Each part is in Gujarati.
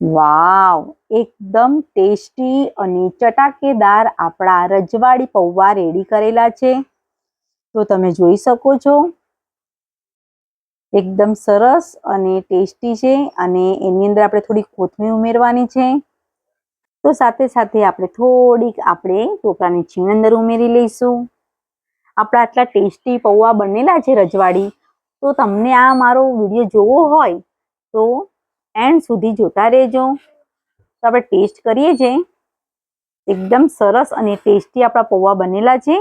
વાવ, એકદમ ટેસ્ટી અને ચટાકેદાર આપણા રજવાડી પૌવા રેડી કરેલા છે. તો તમે જોઈ શકો છો. એકદમ સરસ અને ટેસ્ટી છે અને એની અંદર આપણે થોડી કોથમીર ઉમેરવાની છે. તો સાથે સાથે આપણે થોડીક આપણે ટોપરાની છીણ અંદર ઉમેરી લઈશું. આપણા આટલા ટેસ્ટી પૌવા બનેલા છે રજવાડી. તો તમને આ મારો વીડિયો જોવો હોય તો એન્ડ સુધી જોતા રહેજો. તો આપણે ટેસ્ટ કરીએ છીએ એકદમ સરસ અને ટેસ્ટી આપણા પૌવા બનેલા છે.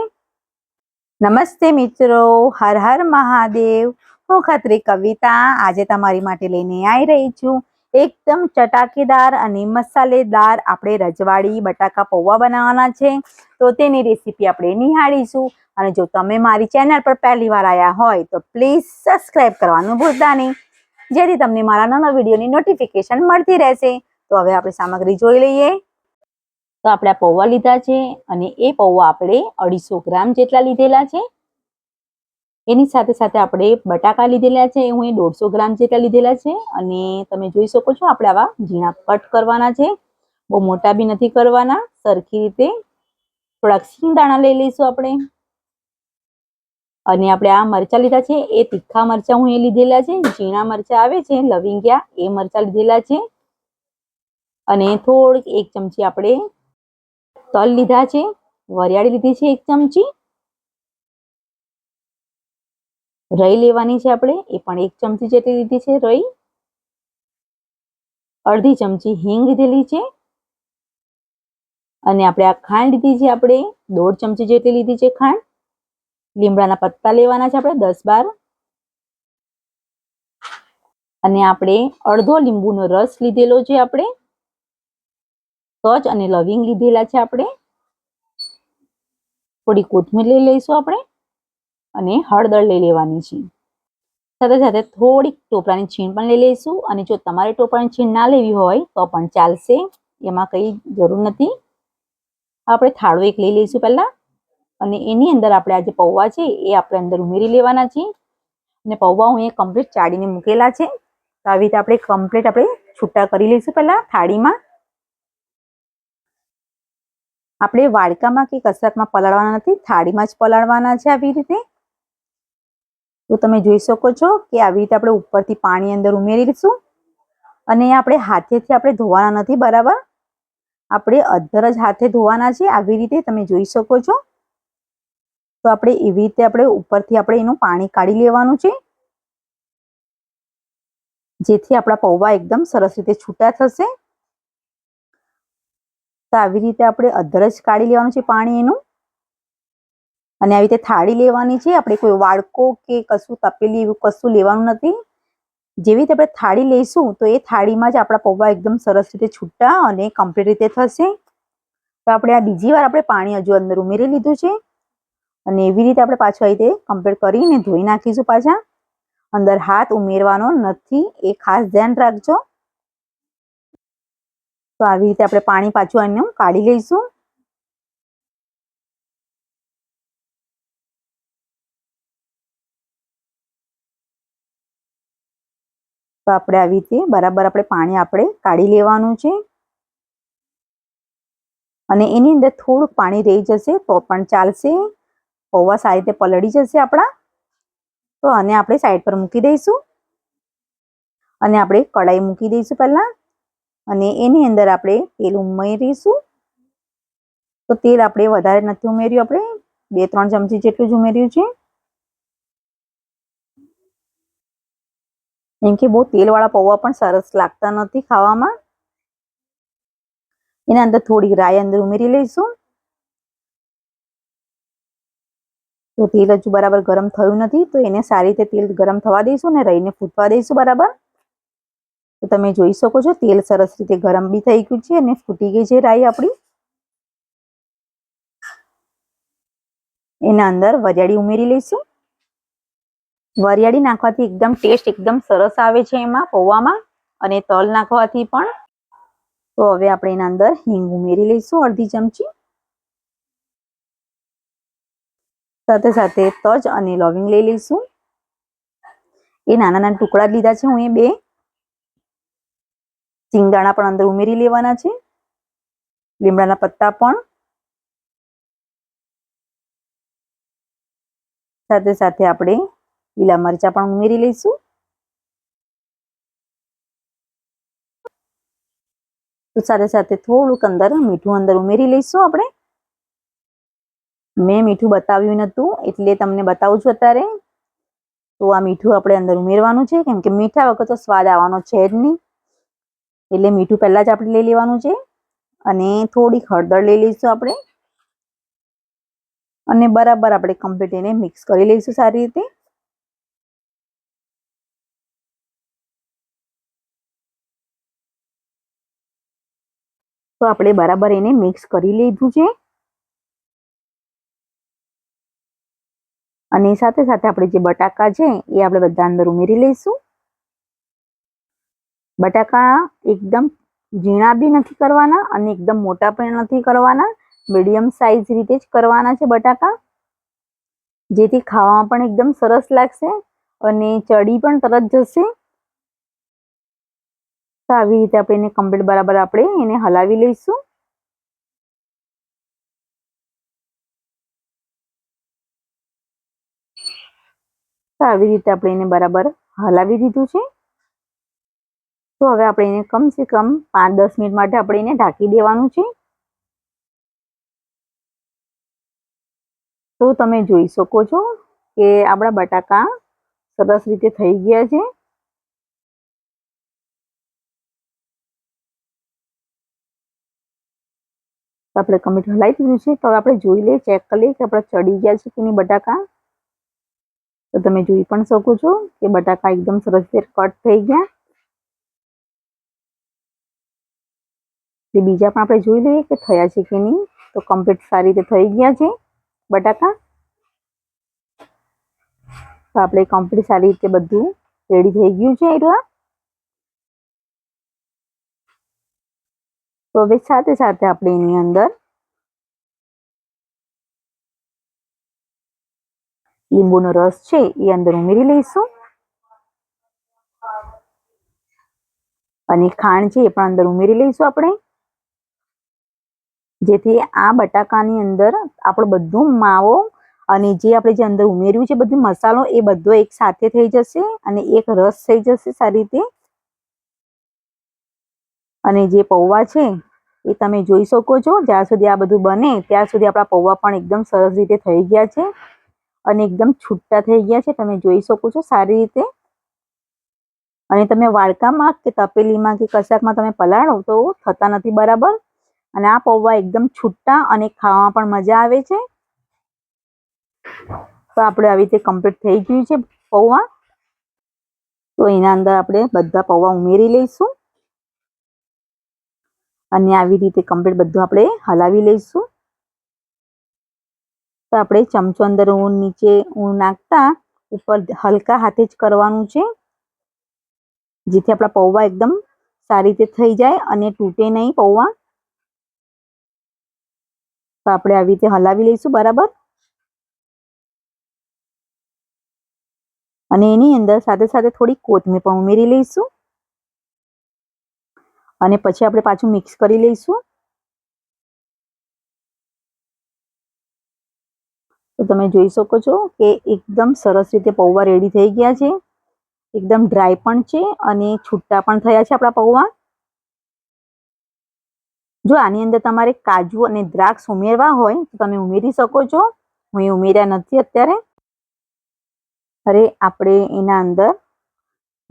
નમસ્તે મિત્રો, હર હર મહાદેવ. હું ખત્રી કવિતા. આજે તમારી માટે લઈને આવી રહી છું. એકદમ ચટાકેદાર અને મસાલેદાર આપણે રજવાડી, બટાકા, પૌવા બનાવવાના છે. તો તેની રેસીપી આપણે નિહાળીશું. અને જો તમે મારી ચેનલ પર પહેલી વાર આવ્યા હોય તો પ્લીઝ સબસ્ક્રાઈબ કરવાનું ભૂલતા નહીં. જેથી તમને મારા નાના વિડીયોની નોટિફિકેશન મળતી રહેશે. તો હવે આપણે સામગ્રી જોઈ લઈએ. તો આપણે આ પૌવા લીધા છે અને એ પૌવા આપણે અઢીસો ગ્રામ જેટલા લીધેલા છે. એની સાથે સાથે આપણે બટાકા લીધેલા છે હું એ દોઢસો ગ્રામ જેટલા લીધેલા છે. અને તમે જોઈ શકો છો આપણે આવા ઝીણા કટ કરવાના છે. બહુ મોટા બી નથી કરવાના, સરખી રીતે થોડાક સિંગદાણા લઈ લઈશું આપણે. અને આપણે આ મરચા લીધા છે, એ તીખા મરચા હું એ લીધેલા છે, ઝીણા મરચા આવે છે, લવિંગિયા એ મરચા લીધેલા છે. અને થોડીક એક ચમચી આપણે તલ લીધા છે, વરિયાળી લીધી છે એક ચમચી. રઈ લેવાની છે આપણે, એ પણ એક ચમચી જેટલી લીધી છે રઈ. અડધી ચમચી હિંગ લીધેલી છે. અને આપણે આ ખાંડ લીધી છે આપણે, દોઢ ચમચી જેટલી લીધી છે ખાંડ. લીમડાના પત્તા લેવાના છે આપણે દસ બાર. અને આપણે અડધો લીંબુનો રસ લીધેલો છે આપણે. તજ અને લવિંગ લીધેલા છે આપણે. થોડી કોથમીર લઈ લઈશું આપણે. અને હળદર લઈ લેવાની છે. સાથે સાથે થોડીક ટોપરાની છીણ પણ લઈ લઈશું. અને જો તમારે ટોપરાની છીણ ના લેવી હોય તો પણ ચાલશે. એમાં કંઈ જરૂર નથી. આપણે થાળો એક લઈ લઈશું પહેલા. અને એની અંદર આપણે આ જે પૌવા છે, એ આપણે અંદર ઉમેરી લેવાના છે અને પૌવા હું એ કમ્પ્લીટ ચાડીને મૂકેલા છે. તો આવી રીતે આપણે કમ્પ્લીટ આપણે છૂટા કરી લઈશું પહેલાં થાળીમાં. આપણે વાડકામાં કે કસરકમાં પલાળવાના નથી, થાળીમાં જ પલાળવાના છે આવી રીતે. તો તમે જોઈ શકો છો કે આવી રીતે આપણે ઉપરથી પાણી અંદર ઉમેરી લઈશું. અને આપણે હાથેથી આપણે ધોવાના નથી, બરાબર? આપણે અધર જ હાથે ધોવાના છે, આવી રીતે તમે જોઈ શકો છો. તો આપણે એવી રીતે આપણે ઉપરથી આપણે એનું પાણી કાઢી લેવાનું છે. જેથી આપણા પૌવા એકદમ સરસ રીતે છૂટા થશે. તો આવી રીતે આપણે અધરજ કાઢી લેવાનું છે પાણી એનું. અને આવી રીતે થાળી લેવાની છે. આપણે કોઈ વાડકો કે કશું તપેલી એવું કશું લેવાનું નથી. જેવી રીતે આપણે થાળી લઈશું તો એ થાળીમાં જ આપણા પૌવા એકદમ સરસ રીતે છૂટા અને કમ્પ્લીટ રીતે થશે. તો આપણે આ બીજી વાર આપણે પાણી હજુ અંદર ઉમેરી લીધું છે. અને એવી રીતે આપણે પાછું આવી રીતે કમ્પ્લીટ કરીને ધોઈ નાખીશું પાછા. અંદર હાથ ઉમેરવાનો નથી, એ ખાસ ધ્યાન રાખજો. તો આવી રીતે આપણે પાણી પાછું એનું કાઢી લઈશું. તો આપણે આવી રીતે બરાબર આપણે પાણી આપણે કાઢી લેવાનું છે. અને એની અંદર થોડુંક પાણી રહી જશે તો પણ ચાલશે. પૌવા સારી રીતે પલળી જશે આપણા. તો આને આપણે સાઈડ પર મૂકી દઈશું. અને આપણે કડાઈ મૂકી દઈશું પહેલાં. અને એની અંદર આપણે તેલ ઉમેરીશું. તો તેલ આપણે વધારે નથી ઉમેર્યું, આપણે બે ત્રણ ચમચી જેટલું જ ઉમેર્યું છે. એમ કે બહુ તેલવાળા પૌવા પણ સરસ લાગતા નથી ખાવામાં. એના અંદર થોડી રાય અંદર ઉમેરી લઈશું. તો તેલ હજુ બરાબર ગરમ થયું નથી, તો એને સારી રીતે તેલ ગરમ થવા દઈશું ને રહીને ફૂટવા દઈશું બરાબર. તો તમે જોઈ શકો છો, તેલ સરસ રીતે ગરમ બી થઈ ગયું છે અને ફૂટી ગઈ છે રાઈ આપણી. એના અંદર વરિયાળી ઉમેરી લઈશું. વરિયાળી નાખવાથી એકદમ ટેસ્ટ એકદમ સરસ આવે છે એમાં, પૌવામાં, અને તલ નાખવાથી પણ. તો હવે આપણે એના અંદર હિંગ ઉમેરી લઈશું અડધી ચમચી. સાથે સાથે તજ અને લવિંગ લઈ લઈશું. એ નાના નાના ટુકડા લીધા છે હું એ બે. સિંગદાણા પણ અંદર ઉમેરી લેવાના છે. લીમડાના પત્તા પણ. સાથે સાથે આપણે લીલા મરચા પણ ઉમેરી લઈશું. સાથે સાથે થોડુંક અંદર મીઠું અંદર ઉમેરી લઈશું આપણે. મેં મીઠું બતાવ્યું નહોતું, એટલે તમને બતાવું છું અત્યારે. તો આ મીઠું આપણે અંદર ઉમેરવાનું છે, કેમ કે મીઠા વગર તો સ્વાદ આવવાનો છે જ નહીં. એટલે મીઠું પહેલાં જ આપણે લઈ લેવાનું છે, અને થોડીક હળદર લઈ લઈશું આપણે. અને બરાબર આપણે કમ્પ્લીટ એને મિક્સ કરી લઈશું સારી રીતે. તો આપણે બરાબર એને મિક્સ કરી લીધું છે. અને સાથે સાથે આપણે જે બટાકા છે એ આપણે બધા અંદર ઉમેરી લઈશું. બટાકા એકદમ ઝીણા બી નથી કરવાના અને એકદમ મોટા પણ નથી કરવાના. મીડિયમ સાઈઝ રીતે જ કરવાના છે બટાકા. જેથી ખાવામાં પણ એકદમ સરસ લાગશે અને ચડી પણ તરત જશે. તો આવી રીતે આપણે એને કમ્પ્લીટ બરાબર આપણે એને હલાવી લઈશું. તો આવી રીતે આપણે એને બરાબર હલાવી દીધું છે. તો હવે આપણે એને કમસે કમ પાંચ દસ મિનિટ માટે આપણે એને ઢાંકી દેવાનું છે. તો તમે જોઈ શકો છો કે આપણા બટાકા સરસ રીતે થઈ ગયા છે. આપણે કમિટ હલાવી દીધું છે. તો આપણે જોઈ લઈએ ચેક કરી લઈએ કે આપણે ચડી ગયા છે કે નહીં બટાકા. તો તમે જોઈ પણ શકો છો કે બટાકા એકદમ સરસ રીતે કટ થઈ ગયા. તે બીજા પણ આપણે જોઈ લઈએ કે થયા છે કે નહીં, તો કમ્પ્લીટ સારી રીતે થઈ ગયા છે બટાકા. તો આપણે કમ્પ્લીટ સારી રીતે બધું રેડી થઈ ગયું છે એવા તો હવે સાથે સાથે આપણે એની અંદર લીંબુનો રસ છે એ અંદર ઉમેરી લઈશું અને ખાંડ છે એ પણ અંદર ઉમેરી લઈશું આપણે જેથી આ બટાકાની અંદર આપણો બધું માવો અને જે આપણે જે અંદર ઉમેર્યું છે બધું મસાલો એ બધો એક સાથે થઈ જશે અને એક રસ થઈ જશે સારી રીતે અને જે પૌવા છે એ તમે જોઈ શકો છો જ્યાં સુધી આ બધું બને ત્યાં સુધી આપણા પૌવા પણ એકદમ સરસ રીતે થઈ ગયા છે અને એકદમ છૂટા થઈ ગયા છે, તમે જોઈ શકો છો સારી રીતે. અને તમે વાડકામાં કે તપેલીમાં કે કશાકમાં તમે પલાળો તો થતા નથી બરાબર. અને આ પૌવા એકદમ છૂટા અને ખાવામાં પણ મજા આવે છે. તો આપણે આવી રીતે કમ્પ્લીટ થઈ ગયું છે પૌવા. તો એના અંદર આપણે બધા પૌવા ઉમેરી લઈશું. અને આવી રીતે કમ્પ્લીટ બધું આપણે હલાવી લઈશું. તો આપણે ચમચો અંદર ઊન નીચે ઊન નાખતા ઉપર હલકા હાથે જ કરવાનું છે. જેથી આપણા પૌવા એકદમ સારી રીતે થઈ જાય અને તૂટે નહીં પૌવા. તો આપણે આવી રીતે હલાવી લઈશું બરાબર. અને એની અંદર સાથે સાથે થોડી કોથમીર પણ ઉમેરી લઈશું. અને પછી આપણે પાછું મિક્સ કરી લઈશું. તો તમે જોઈ શકો છો કે એકદમ સરસ રીતે પૌવા રેડી થઈ ગયા છે. એકદમ ડ્રાય પણ છે અને છૂટા પણ થયા છે આપણા પૌવા. જો આની અંદર તમારે કાજુ અને દ્રાક્ષ ઉમેરવા હોય તો તમે ઉમેરી શકો છો. હું એ ઉમેર્યા નથી અત્યારે. અરે, આપણે એના અંદર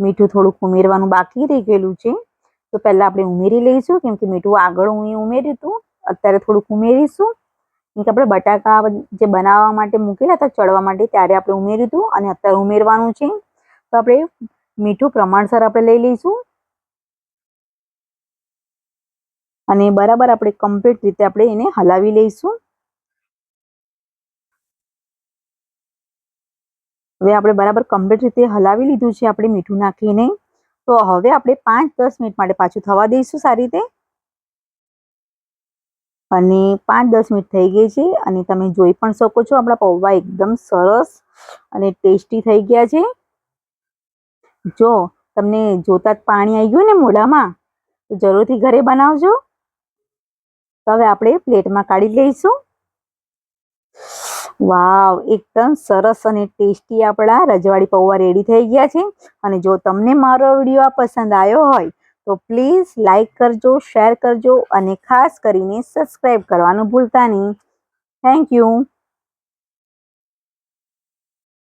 મીઠું થોડુંક ઉમેરવાનું બાકી રહી ગયેલું છે. તો પહેલાં આપણે ઉમેરી લઈશું કેમ કે મીઠું આગળ હું ઉમેર્યું હતું. અત્યારે થોડુંક ઉમેરીશું. કે આપણે બટાકા જે બનાવવા માટે મૂકેલા હતા ચડવા માટે ત્યારે આપણે ઉમેર્યું હતું અને અત્યારે ઉમેરવાનું છે. તો આપણે મીઠું પ્રમાણસર આપણે લઈ લઈશું. અને બરાબર આપણે કમ્પ્લીટ રીતે આપણે એને હલાવી લઈશું. હવે આપણે બરાબર કમ્પ્લીટ રીતે હલાવી લીધું છે આપણે મીઠું નાખીને. તો હવે આપણે પાંચ દસ મિનિટ માટે પાછું થવા દઈશું સારી રીતે. અને પાંચ દસ મિનિટ થઈ ગઈ છે અને તમે જોઈ પણ શકો છો આપણા પૌવા એકદમ સરસ અને ટેસ્ટી થઈ ગયા છે. જો તમને જોતા જ પાણી આવી ગયું ને મોઢામાં, તો જરૂરથી ઘરે બનાવજો. તો હવે આપણે પ્લેટમાં કાઢી લઈશું. વાવ, એકદમ સરસ અને ટેસ્ટી આપણા રજવાડી પૌવા રેડી થઈ ગયા છે. અને જો તમને મારો વીડિયો પસંદ આવ્યો હોય તો પ્લીઝ લાઇક કરજો, શેર કરજો અને ખાસ કરીને સબસ્ક્રાઈબ કરવાનું ભૂલતા નહીં. Thank you.